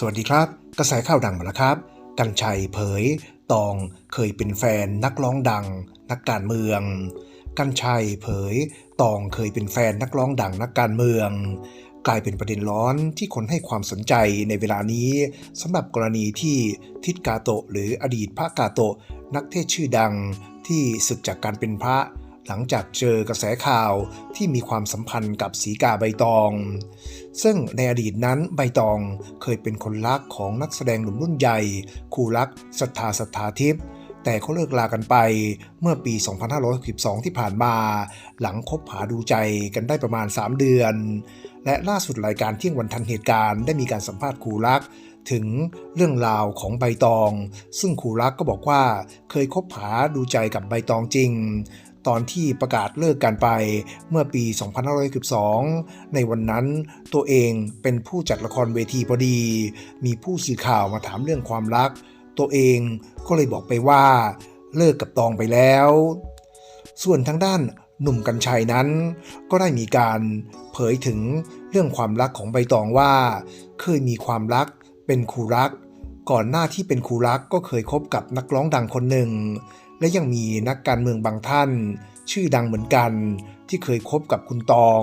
สวัสดีครับ กระแสข่าวดังมาแล้วครับ กัญชัยเผย ตองเคยเป็นแฟนนักร้องดัง นักการเมือง กัญชัยเผย ตองเคยเป็นแฟนนักร้องดังนักการเมือง กลายเป็นประเด็นร้อนที่คนให้ความสนใจในเวลานี้สำหรับกรณีที่ทิศกาโตะหรืออดีตพระกาโตะนักเทศชื่อดังที่ศึกจากการเป็นพระ หลังจากเจอกระแสข่าวที่มีความสัมพันธ์กับสีกาใบตอง ซึ่งในอดีตนั้นใบตองเคยเป็นคนรักของนักแสดงหนุ่มรุ่นใหญ่คู่รักศรัทธาศรัทธาทิพย์แต่เขาเลิกลากันไปเมื่อปี 2562 ที่ผ่านมา หลังคบหาดูใจกันได้ประมาณ 3 เดือน และล่าสุดรายการเที่ยงวันทันเหตุการณ์ได้มีการสัมภาษณ์คู่รัก ถึงเรื่องราวของใบตอง ซึ่งคู่รักก็บอกว่าเคยคบหาดูใจกับใบตองจริง ตอนที่ประกาศเลิกกันไปเมื่อปี 2512 ในวันนั้นตัวเองเป็นผู้จัดละครเวทีพอดี มีผู้สื่อข่าวมาถามเรื่องความรัก ตัวเองก็เลยบอกไปว่า เลิกกับตองไปแล้ว ส่วนทางด้านหนุ่มกัญชัยนั้น ก็ได้มีการเผยถึงเรื่องความรักของใบตองว่า เคยมีความรักเป็นคู่รัก ก่อนหน้าที่เป็นคู่รักก็เคยคบกับนักร้องดังคนหนึ่ง และยังมีนักการเมืองบางท่าน ชื่อดังเหมือนกันที่เคยคบกับคุณตอง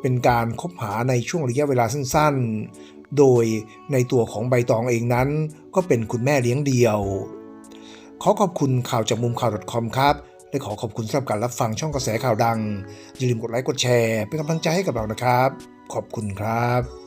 เป็นการคบหาในช่วงระยะเวลาสั้นๆ โดยในตัวของใบตองเองนั้น ก็เป็นคุณแม่เลี้ยงเดี่ยว ขอขอบคุณข่าวจากมุมข่าว .com ครับและขอขอบคุณสำหรับการรับฟังช่องกระแสข่าวดัง อย่าลืมกดไลค์กดแชร์ เป็นกำลังใจให้กับเรานะครับ ขอบคุณครับ